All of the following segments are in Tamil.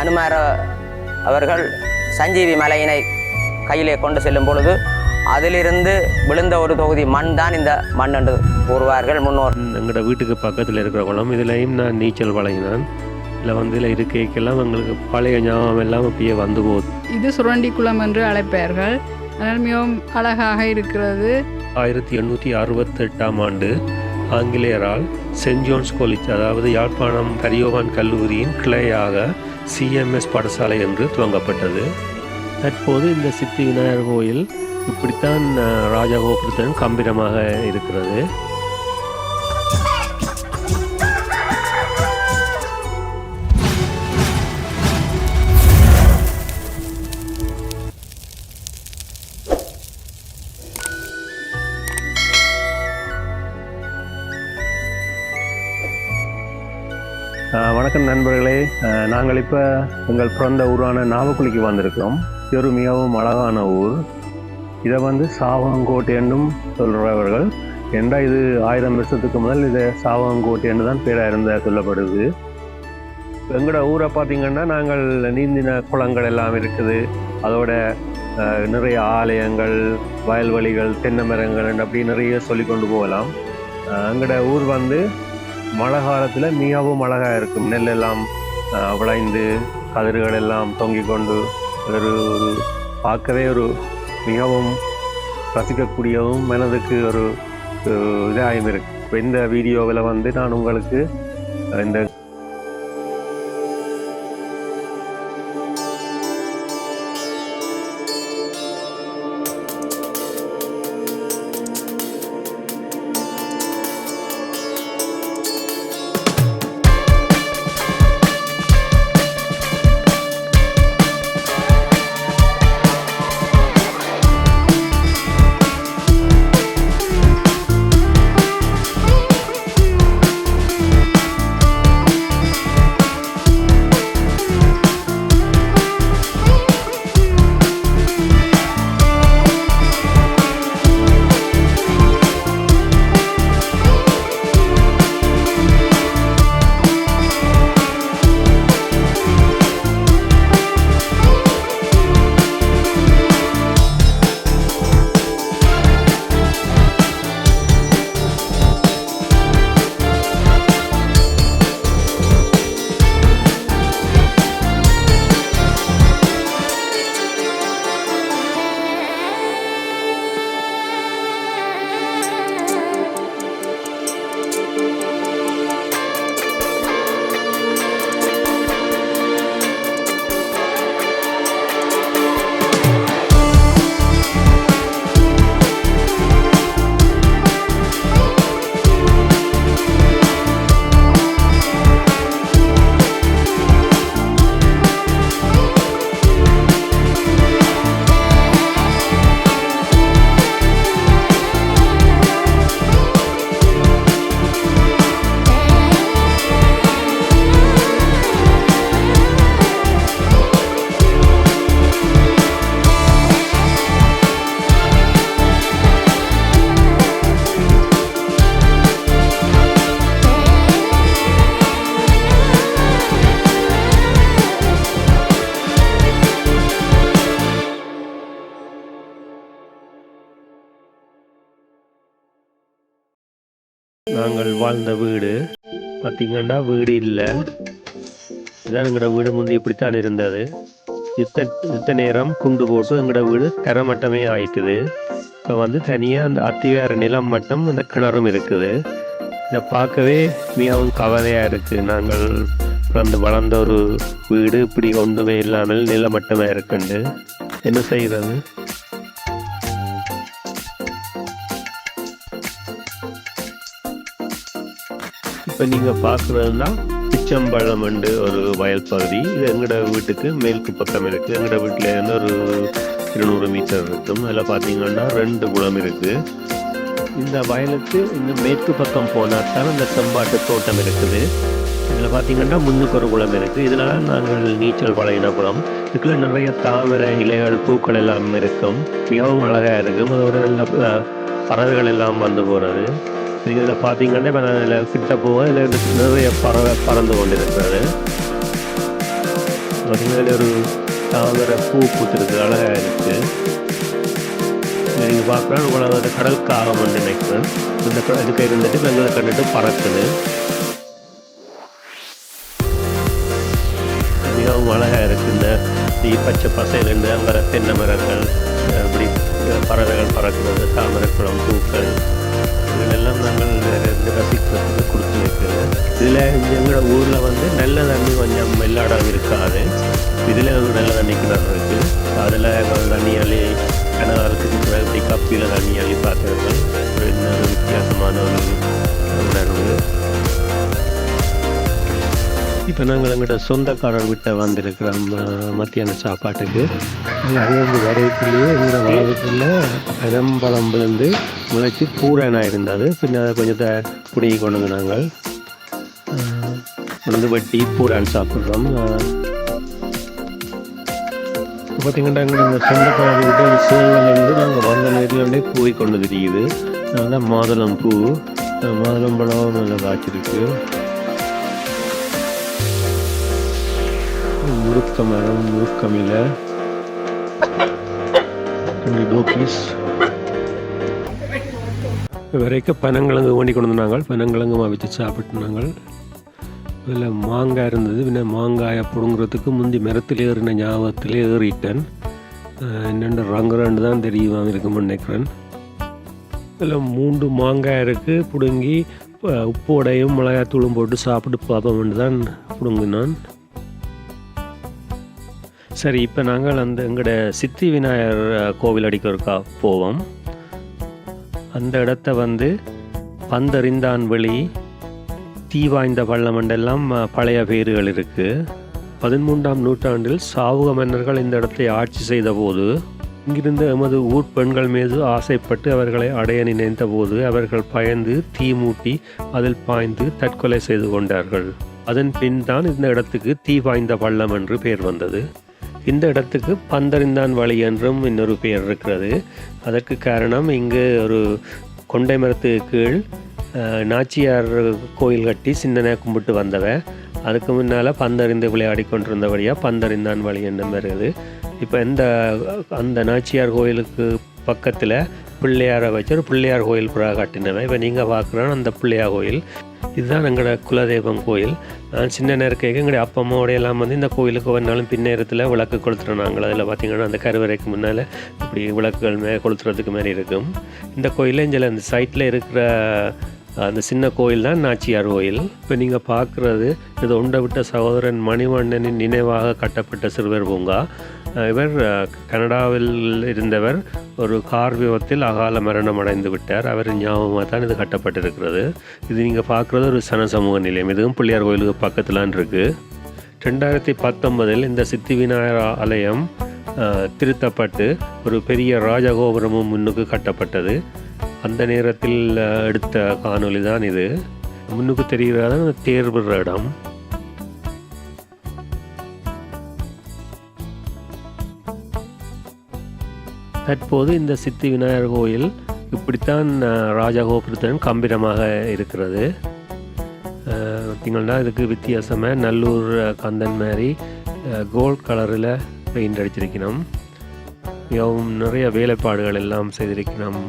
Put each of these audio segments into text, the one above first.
அனுமார அவர்கள் சஞ்சீவி மலையினை கையிலே கொண்டு செல்லும் பொழுது அதிலிருந்து விழுந்த ஒரு தொகுதி மண் தான் இந்த மண் என்று கூறுவார்கள் முன்னோர். எங்களோட வீட்டுக்கு பக்கத்தில் இருக்கிற குளம் இதுலேயும் நான் நீச்சல் பழகினேன். இதில் வந்து இதில் இருக்கைக்கெல்லாம் எங்களுக்கு பழைய ஞாபகம் எல்லாம் அப்படியே வந்து போகுது. இது சுரண்டி குளம் என்று அழைப்பார்கள். அதனால் மிகவும் அழகாக இருக்கிறது. ஆயிரத்தி எண்ணூற்றி அறுபத்தெட்டாம் ஆண்டு ஆங்கிலேயரால் சென்ட் ஜோன்ஸ் காலேஜ் அதாவது யாழ்ப்பாணம் கரியோவான் கல்லூரியின் கிளையாக சிஎம்எஸ் பாடசாலை என்று துவங்கப்பட்டது. தற்போது இந்த சித்தி விநாயகர் கோயில் இப்படித்தான் அஹ், ராஜகோபுரத்துடன் கம்பீரமாக இருக்கிறது. வணக்கம் நண்பர்களே. நாங்கள் இப்போ எங்கள் பிறந்த ஊரான நாவக்குழிக்கு வந்திருக்கிறோம். இது ஒரு மிகவும் அழகான ஊர். இதை வந்து சாவகங்கோட்டை என்றும் சொல்கிறவர்கள் என்றா இது ஆயிரம் வருஷத்துக்கு முதல் இதை சாவகங்கோட்டை என்று தான் பேராக இருந்த சொல்லப்படுது. எங்களோட ஊரை பார்த்திங்கன்னா நாங்கள் நீந்தின குளங்கள் எல்லாம் இருக்குது. அதோட நிறைய ஆலயங்கள் வயல்வெளிகள் தென்னை மரங்கள் அப்படி நிறைய சொல்லி கொண்டு போகலாம் எங்களோட ஊர் வந்து மழை காலத்தில் மிகவும் அழகாக இருக்கும். நெல்லெல்லாம் விளைந்து கதிர்கள் எல்லாம் தொங்கிக் கொண்டு ஒரு ஒரு பார்க்கவே ஒரு மிகவும் ரசிக்கக்கூடியவும் மனதுக்கு ஒரு அஹ், இதாகவும் இருக்கு. இப்போ இந்த வீடியோவில் வந்து நான் உங்களுக்கு இந்த நாங்கள் வாழ்ந்த வீடு. பார்த்தீங்கன்னா வீடு இல்லை. இதான் எங்களோட வீடு முந்தி இப்படித்தான் இருந்தது. இத்த இத்த நேரம் குண்டு போட்டு எங்களோட வீடு தரமட்டமே ஆயிட்டுது. இப்போ வந்து தனியாக அந்த அத்திவார நிலம் மட்டும் அந்த கிணறும் இருக்குது. இதை பார்க்கவே மிகவும் கவலையாக இருக்குது நாங்கள் பிறந்து வளர்ந்த ஒரு வீடு இப்படி ஒன்றுமே இல்லாமல் நிலமட்டமாக இருக்குண்டு என்ன செய்கிறது இப்போ நீங்கள் பார்க்குறதுனா பிச்சம்பழம் உண்டு ஒரு வயல் பகுதி. இது எங்களோட வீட்டுக்கு மேற்கு பக்கம் இருக்குது எங்களோட வீட்டில் இருந்து ஒரு இருநூறு மீட்டர் இருக்கும். அதில் பார்த்தீங்கன்னா ரெண்டு குளம் இருக்குது இந்த வயலுக்கு இந்த மேற்கு பக்கம் போனால் தான் இந்த செம்பாட்டு தோட்டம் இருக்குது. இதில் பார்த்தீங்கன்னா முன்னுக்கு ஒரு குளம் இருக்குது இதனால் நாங்கள் நீச்சல் பழகின குளம். இதுக்குள்ள நிறைய தாமரை இலைகள் பூக்கள் எல்லாம் இருக்கும். மிகவும் அழகாக இருக்கும். அதோட நல்ல பறவைகள் எல்லாம் வந்து போகிறது இதில் பார்த்தீங்கன்னா இப்போ நான் இதில் கிட்ட போக இதில் நிறைய பறவை பறந்து கொண்டிருக்கிறது. பார்த்தீங்கன்னா ஒரு தாமரை பூ பூத்துருக்கு அழகாக இருக்குது நீங்கள் பார்க்கலாம். உங்களை அந்த கடல் வந்து நினைக்கிறேன் இந்த இதுக்கு இருந்துட்டு வெள்ளை கண்டுட்டு பறக்குது. மிகவும் அழகாக இருக்குது இந்த தீ பச்சை பசையிலேருந்து அங்கே தென்னை மரங்கள் அப்படி பறவைகள் பறக்கிறது தாமரை எங்களோட ஊரில் வந்து நல்ல தண்ணி கொஞ்சம் மெல்லாடம் இருக்காது. இதில் நல்ல தண்ணி கிணறு இருக்குது அதில் தண்ணி அள்ளி கிணறுக்கு இப்படி கப்பியில் தண்ணி அள்ளி பார்க்குறது ஒரு வித்தியாசமான ஒரு உணர்வு. இப்போ நாங்கள் எங்கள்கிட்ட சொந்தக்காரர் விட்ட வந்திருக்கிறோம் மத்தியான சாப்பாட்டுக்கு. அங்கேருந்து வரைக்குள்ளேயே எங்களோட வளவுக்குள்ள இடம்பழம் விழுந்து முளைச்சி பூரணாக இருந்தது. பின்ன கொஞ்சத்தை பிடுங்கி கொண்டு வந்து நாங்கள் வந்து கொண்டு வெட்டி பூரான் சாப்பிட்றோம். பார்த்தீங்கன்னா எங்களோட சொந்தக்காரர் விட்டு சேவலேருந்து நாங்கள் வந்த நேரிலே பூவை கொண்டு தெரியுது. அதனால் மாதுளம் பூ. மாதுளம் பழம் நல்லா காய்ச்சிருக்கு. முழுக்க மரம் முழுக்கமில்ல டோக்கீஸ் வரைக்கும் பனங்கிழங்கு ஓண்டி கொண்டு வந்தாங்க. பனங்கிழங்கு வச்சு சாப்பிட்டு நாங்கள் இதில் மாங்காய் இருந்தது. பின்ன மாங்காயை பிடுங்குறதுக்கு முந்தி மரத்தில் ஏறின ஞாபகத்தில் ஏறிட்டேன். என்னென்று என்னென்ன ரங்குறான்னு தான் தெரியும் இருக்கும்னு நினைக்கிறேன் இதில் மூன்று மாங்காய் இருக்குது பிடுங்கி அஹ் உப்போடையும் மிளகாத்தூளும் போட்டு சாப்பிட்டு பார்ப்போம்னு தான் பிடுங்கினான். சரி இப்போ நாங்கள் அந்த எங்களோட சித்தி விநாயகர் கோவில் கோவில் அடிக்கிறக்கா போவோம். அந்த இடத்த வந்து பந்தறிந்தான் வெளி தீ வாய்ந்த பள்ளமண்டெல்லாம் பழைய பேர்கள் இருக்குது பதிமூன்றாம் நூற்றாண்டில் சாவுக மன்னர்கள் இந்த இடத்தை ஆட்சி செய்த போது இங்கிருந்த எமது ஊர் பெண்கள் மீது ஆசைப்பட்டு அவர்களை அடைய நினைத்த போது அவர்கள் பயந்து தீ மூட்டி அதில் பாய்ந்து தற்கொலை செய்து கொண்டார்கள். அதன் பின் தான் இந்த இடத்துக்கு தீ வாய்ந்த பள்ளம் என்று பெயர் வந்தது. இந்த இடத்துக்கு பந்தறிந்தான் வழி என்றும் இன்னொரு பெயர் இருக்கிறது. அதற்கு காரணம் இங்கு ஒரு கொண்டை மரத்துக்கு கீழ் நாச்சியார் கோயில் கட்டி சின்னனை கும்பிட்டு வந்தவன் அதுக்கு முன்னால் பந்தறிந்து விளையாடி கொண்டிருந்தபடியாக பந்தறிந்தான் வழி என்ன வருது இப்போ இந்த அந்த நாச்சியார் கோயிலுக்கு பக்கத்தில் பிள்ளையாரை வச்சு ஒரு பிள்ளையார் கோயில் புறா காட்டினவன் இப்போ நீங்கள் பார்க்குறோம் அந்த பிள்ளையார் கோயில். இதுதான் எங்களோட குலதெய்வம் கோயில். நான் சின்ன நேரக்கைக்கு எங்களுடைய அப்பா அம்மாவோட எல்லாம் வந்து இந்த கோயிலுக்கு ஒரு நாளும் பின்னேரத்தில் விளக்கு கொளுத்துறோம் நாங்கள். அதில் பார்த்திங்கன்னா அந்த கருவறைக்கு முன்னால் இப்படி விளக்குகள் மே கொளுத்துறதுக்கு மாதிரி இருக்கும். இந்த கோயிலில் இங்கே அந்த சைட்டில் இருக்கிற அந்த சின்ன கோயில் தான் நாச்சியார் கோயில். இப்போ நீங்கள் பார்க்குறது இது உண்டை விட்ட சகோதரன் மணிவண்ணனின் நினைவாக கட்டப்பட்ட சிறுவர் பூங்கா. இவர் கனடாவில் இருந்தவர் ஒரு கார் விபத்தில் அகால மரணம் அடைந்து விட்டார். அவர் ஞாபகமாக தான் இது கட்டப்பட்டிருக்கிறது. இது நீங்கள் பார்க்குறது ஒரு சன சமூக நிலையம். இதுவும் பிள்ளையார் கோயிலுக்கு பக்கத்துலான் இருக்குது ரெண்டாயிரத்தி பத்தொன்பதில் இந்த சித்தி விநாயகர் ஆலயம் திருத்தப்பட்டு ஒரு பெரிய ராஜகோபுரமும் முன்னுக்கு கட்டப்பட்டது. அந்த நேரத்தில் எடுத்த காணொலி தான் இது. முன்னுக்கு தெரிகிறதான் அந்த இடம். தற்போது இந்த சித்தி விநாயகர் கோயில் இப்படித்தான் ராஜகோபுரத்துடன் கம்பீரமாக இருக்கிறது. அஹ், பார்த்தீங்கன்னா இதுக்கு வித்தியாசமாக நல்லூர் கந்தன் மாதிரி கோல்ட் கலரில் பெயிண்ட் அடிச்சிருக்கணும். மிகவும் நிறைய வேலைப்பாடுகள் எல்லாம் செய்திருக்கணும்.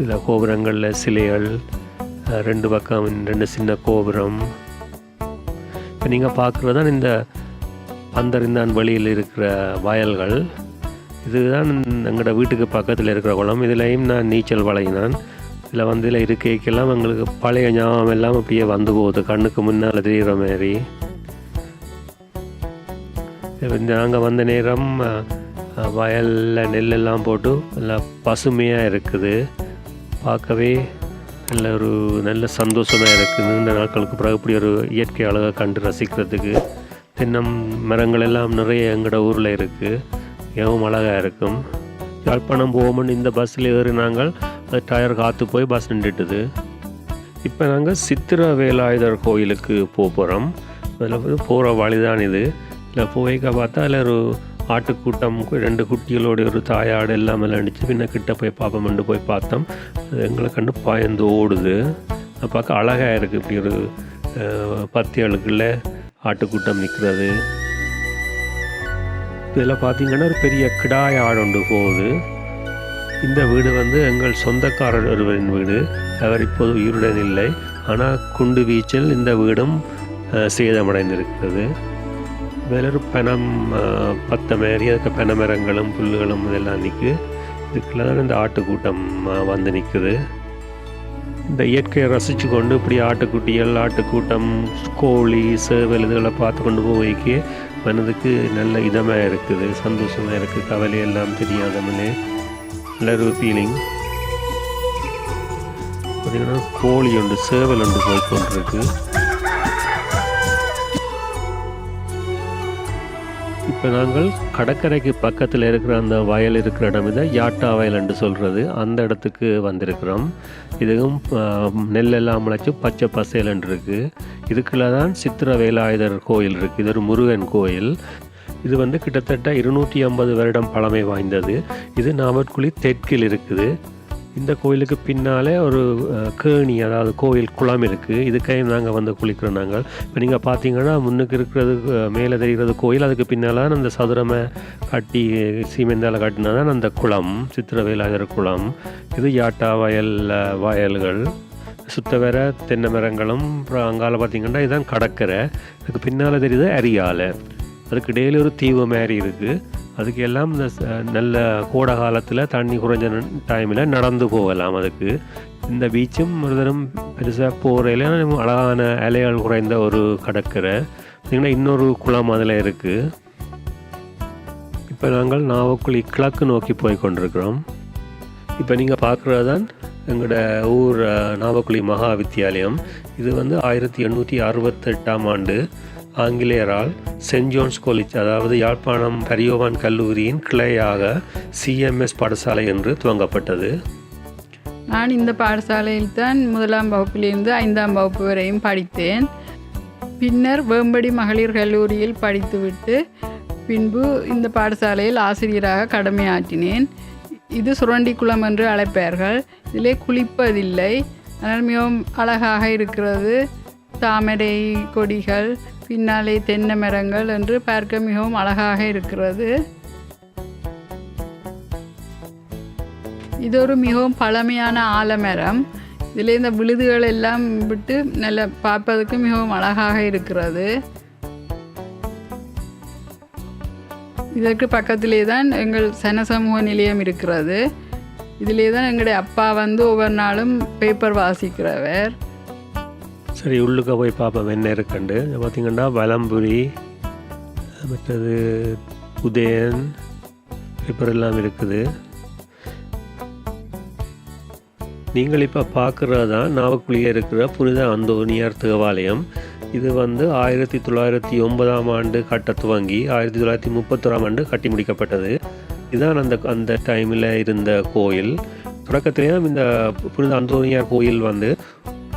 சில கோபுரங்களில் சிலைகள் ரெண்டு பக்கம் ரெண்டு சின்ன கோபுரம். இப்போ நீங்கள் பார்க்குறது தான் இந்த பந்தறிந்தான் வழியில் இருக்கிற வயல்கள். இதுதான் எங்களோட வீட்டுக்கு பக்கத்தில் இருக்கிற குளம். இதுலேயும் நான் நீச்சல் வளையினான் இதில் வந்து இதில் இருக்கைக்கெல்லாம் எங்களுக்கு பழைய ஞாபகம் எல்லாம் அப்படியே வந்து போகுது. கண்ணுக்கு முன்னால் தெரிகிற மாதிரி நாங்கள் வந்த நேரம் வயலில் நெல்லெல்லாம் போட்டு நல்லா பசுமையாக இருக்குது. பார்க்கவே நல்ல ஒரு நல்ல சந்தோஷமாக இருக்குது. நீண்ட நாட்களுக்கு பிறகு இப்படி ஒரு இயற்கை அழகாக கண்டு ரசிக்கிறதுக்கு தென்னம் மரங்கள் எல்லாம் நிறைய எங்களோட ஊரில் இருக்குது மிகவும் அழகாக இருக்கும். யாழ்ப்பாணம் போவோம்னு இந்த பஸ்ஸில் ஏறி நாங்கள் அது டயர் காற்று போய் பஸ் நின்றுட்டுது. இப்போ நாங்கள் சித்திர வேலாயுதர் கோயிலுக்கு போக போகிறோம் அதில் வந்து போகிற வழிதான் இது. இதில் போய்க்க பார்த்தா அதில் ஒரு ஆட்டுக்கூட்டம் ரெண்டு குட்டிகளோட ஒரு தாயாடு எல்லாம் விளையாண்டுச்சு பின்ன கிட்ட போய் பார்ப்போம்னு போய் பார்த்தோம். அது எங்களை கண்டு பாய்ந்து ஓடுது. பார்க்க அழகாக இருக்குது இப்படி ஒரு பத்து ஏழுக்குள்ள ஆட்டுக்கூட்டம் நிற்கிறது இதில் பார்த்தீங்கன்னா ஒரு பெரிய கிடாய் ஆடு ஒன்று போகுது. இந்த வீடு வந்து எங்கள் சொந்தக்காரர் ஒருவரின் வீடு. அவர் இப்போது உயிருடன் இல்லை. ஆனால் குண்டு வீச்சில் இந்த வீடும் சேதமடைந்திருக்கிறது. வேற ஒரு பனம் பத்த மாரி அதுக்கு பனை மரங்களும் புல்லுகளும் இதெல்லாம் நிற்கு இதுக்குள்ள தான் இந்த ஆட்டுக்கூட்டம் வந்து நிற்குது இந்த இயற்கையை ரசித்து கொண்டு இப்படி ஆட்டுக்குட்டிகள் ஆட்டுக்கூட்டம் கோழி சேவல் இதுகளை பார்த்து கொண்டு போய்க்கு மனதுக்கு நல்ல இதமாக இருக்குது சந்தோஷமாக இருக்குது கவலை எல்லாம் தெரியாதமலே நல்ல ஒரு ஃபீலிங் பார்த்தீங்கன்னா கோழி உண்டு சேவல் உண்டு போய் கொண்டிருக்கு. இப்போ நாங்கள் கடற்கரைக்கு பக்கத்தில் இருக்கிற அந்த வயல் இருக்கிற இடம் இதை யாட்டா வயல் என்று சொல்கிறது அந்த இடத்துக்கு வந்திருக்கிறோம். இதுவும் நெல்லெல்லாம் முளைச்சி பச்சை பசேலன் இருக்குது இதுக்குள்ள தான் சித்திர வேலாயுதர் கோயில் இருக்குது இது ஒரு முருகன் கோயில். இது வந்து கிட்டத்தட்ட இருநூற்றி ஐம்பது வருடம் பழமை வாய்ந்தது. இது நாமட்குழி தெற்கில் இருக்குது. இந்த கோயிலுக்கு பின்னாலே ஒரு கேணி அதாவது கோயில் குளம் இருக்குது இதுக்கையும் நாங்கள் வந்து குளிக்கிறோம் நாங்கள். இப்போ நீங்கள் பார்த்தீங்கன்னா முன்னுக்கு இருக்கிறது மேலே தெரிகிறது கோயில். அதுக்கு பின்னால் அந்த சதுரமை கட்டி சீமெந்தால் கட்டினா தான் அந்த குளம் சித்திரவேலாயர் குளம். இது யாட்டா வயல் வயல்கள். சுத்த வேற தென்னை மரங்களும் அப்புறம் அங்கால பார்த்தீங்கன்னா இதுதான் கடற்கரை. அதுக்கு பின்னால் தெரியுது அரியாலை. அதுக்கு டெய்லி ஒரு தீவு மாதிரி இருக்குது அதுக்கு எல்லாம் இந்த நல்ல கோடை காலத்தில் தண்ணி குறைஞ்ச டைமில் நடந்து போகலாம் அதுக்கு. இந்த பீச்சும் ஒரு பெருசாக போகிறையில அழகான அலைகள் குறைந்த ஒரு கடற்கரை. பார்த்தீங்கன்னா இன்னொரு குளம் அதில் இருக்குது இப்போ நாங்கள் நாவக்குழி கிழக்கு நோக்கி போய் கொண்டிருக்கிறோம். இப்போ நீங்கள் பார்க்குறது தான் எங்களோட ஊர் நாவக்குழி மகா வித்தியாலயம். இது வந்து ஆயிரத்தி எண்ணூற்றி அறுபத்தெட்டாம் ஆண்டு ஆங்கிலேயரால் சென்ட் ஜோன்ஸ் காலேஜ் அதாவது யாழ்ப்பாணம் பரியோவான் கல்லூரியின் கிளையாக சிஎம்எஸ் பாடசாலை என்று துவங்கப்பட்டது. நான் இந்த பாடசாலையில் தான் முதலாம் வகுப்பிலிருந்து ஐந்தாம் வகுப்பு வரையும் படித்தேன். பின்னர் வேம்படி மகளிர் கல்லூரியில் படித்துவிட்டு பின்பு இந்த பாடசாலையில் ஆசிரியராக கடமையாற்றினேன். இது சுரண்டிக்குளம் என்று அழைப்பார்கள். இதிலே குளிப்பதில்லை. ஆனால் மிகவும் அழகாக இருக்கிறது. தாமரை கொடிகள் பின்னாலே தென்னை மரங்கள் என்று பார்க்க மிகவும் அழகாக இருக்கிறது. இது ஒரு மிகவும் பழமையான ஆலமரம். இதில் இந்த விழுதுகள் எல்லாம் விட்டு நல்ல பார்ப்பதற்கு மிகவும் அழகாக இருக்கிறது. இதற்கு பக்கத்திலே தான் எங்கள் சனசமூக நிலையம் இருக்கிறது. இதிலே தான் எங்களுடைய அப்பா வந்து ஒவ்வொரு நாளும் பேப்பர் வாசிக்கிறவர். சரி உள்ளுக்க போய் பார்ப்போம். என்ன இருக்குண்டு. பார்த்திங்கன்னா வலம்புரி மற்றது உதயன் பேப்பர் எல்லாம் இருக்குது. நீங்கள் இப்போ பார்க்குறது தான் நாவக்குழியே இருக்கிற புனித அந்தோனியார் தேவாலயம். இது வந்து ஆயிரத்தி தொள்ளாயிரத்தி ஒன்பதாம் ஆண்டு கட்ட துவங்கி ஆயிரத்தி தொள்ளாயிரத்தி முப்பத்தோராம் ஆண்டு கட்டி முடிக்கப்பட்டது. இதுதான் அந்த அந்த டைமில் இருந்த கோயில். தொடக்கத்திலேயும் இந்த புனித அந்தோனியார் கோயில் வந்து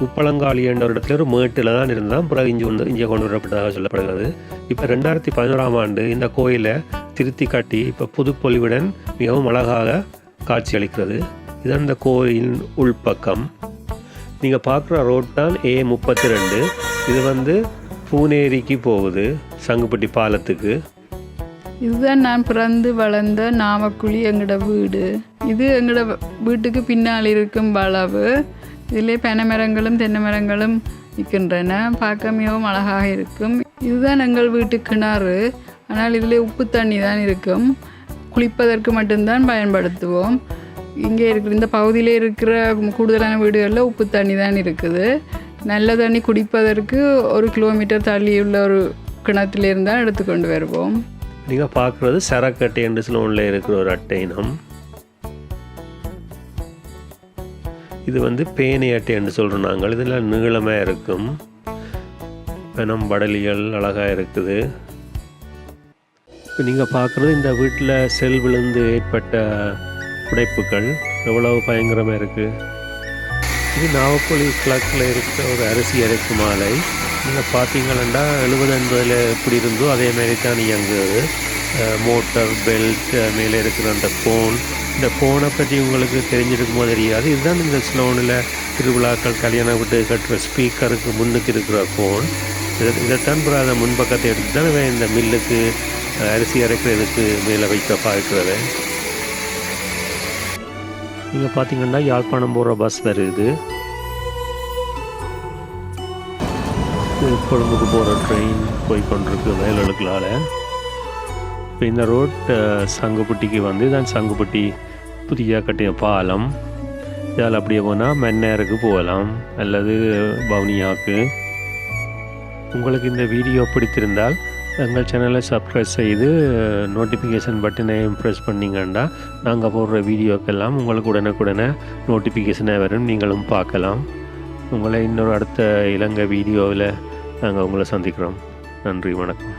உப்பளங்காளி என்ற ஒரு இடத்துல ஒரு மேட்டில் தான் இருந்தால் பிறகு இஞ்சி வந்து இங்கே கொண்டு வரப்பட்டதாக சொல்லப்படுகிறது. இப்போ ரெண்டாயிரத்தி பதினோராம் ஆண்டு இந்த கோயிலை திருத்தி கட்டி இப்போ புதுப்பொலிவுடன் மிகவும் அழகாக காட்சியளிக்கிறது. இதுதான் இந்த கோயிலின் உள்பக்கம். நீங்கள் பார்க்குற ரோட் தான் ஏ முப்பத்தி ரெண்டு. இது வந்து பூனேரிக்கு போகுது சங்குப்பட்டி பாலத்துக்கு. இதுதான் நான் பிறந்து வளர்ந்த நாமக்குழி எங்களோட வீடு. இது எங்களோட வீட்டுக்கு பின்னால் இருக்கும் வளவு. இதிலே பனை மரங்களும் தென்னை மரங்களும் நிற்கின்றன. பார்க்க மிகவும் அழகாக இருக்கும். இதுதான் எங்கள் வீட்டு கிணறு. ஆனால் இதில் உப்பு தண்ணி தான் இருக்கும். குளிப்பதற்கு மட்டும்தான் பயன்படுத்துவோம். இங்கே இருக்கிற இந்த பகுதியில் இருக்கிற கூடுதலான வீடுகளில் உப்பு தண்ணி தான் இருக்குது. நல்ல தண்ணி குடிப்பதற்கு ஒரு கிலோமீட்டர் தள்ளியுள்ள ஒரு கிணத்துல தான் எடுத்துக்கொண்டு வருவோம். நீங்கள் பார்க்குறது சரக்கட்டை என்று சிலோனில் இருக்கிற ஒரு அட்டை இனம். இது வந்து பேனை அட்டை என்று சொல்கிறோம் நாங்கள். இதில் நீளமாக இருக்கும். பெணம் வடலிகள் அழகாக இருக்குது. இப்போ நீங்கள் பார்க்குறது இந்த வீட்டில் செல் விழுந்து ஏற்பட்ட உடைப்புகள் எவ்வளவு பயங்கரமாக இருக்குது இது நாவக்கோழி கிழக்கில் இருக்கிற ஒரு அரிசி அரைக்கும் மாலை நீங்கள் பார்த்தீங்கன்னா எழுபது எண்பதில் எப்படி இருந்தோ அதே மாதிரி தான் இயங்குது. மோட்டர் பெல்ட் மேலே இருக்கிற அந்த ஃபோன் இந்த ஃபோனை பற்றி உங்களுக்கு தெரிஞ்சிருக்குமோ தெரியாது. இதுதான் இந்த ஸ்லோனில் திருவிழாக்கள் கல்யாணம் விட்டு கட்டுற ஸ்பீக்கருக்கு முன்னுக்கு இருக்கிற ஃபோன் இதை இதைத்தான் புறாத முன்பக்கத்தை எடுத்து தான் இந்த மில்லுக்கு அரிசி அரைக்கிறதுக்கு மேலே வைக்க பார்க்கிறது இங்கே பார்த்தீங்கன்னா யாழ்ப்பாணம் போகிற பஸ் வருது. கொழும்புக்கு போகிற ட்ரெயின் போய் கொண்டிருக்கு வயலுக்குள்ளால இப்போ இந்த ரோட் சங்குப்பட்டிக்கு வந்து தான் சங்குப்பட்டி புதிய கட்டிய பாலம். இதால் அப்படியே போனால் மென்னேருக்கு போகலாம். அல்லது பவுனியாவுக்கு உங்களுக்கு இந்த வீடியோ பிடித்திருந்தால் எங்கள் சேனலை சப்ஸ்கிரைப் செய்து நோட்டிஃபிகேஷன் பட்டனையும் ப்ரெஸ் பண்ணிங்கன்னா நாங்கள் போடுற வீடியோக்கெல்லாம் உங்களுக்கு உடனுக்குடனே நோட்டிஃபிகேஷனே வரும். நீங்களும் பார்க்கலாம். உங்களை இன்னொரு அடுத்த இலங்கை வீடியோவில் நாங்கள் உங்களை சந்திக்கிறோம். நன்றி வணக்கம்.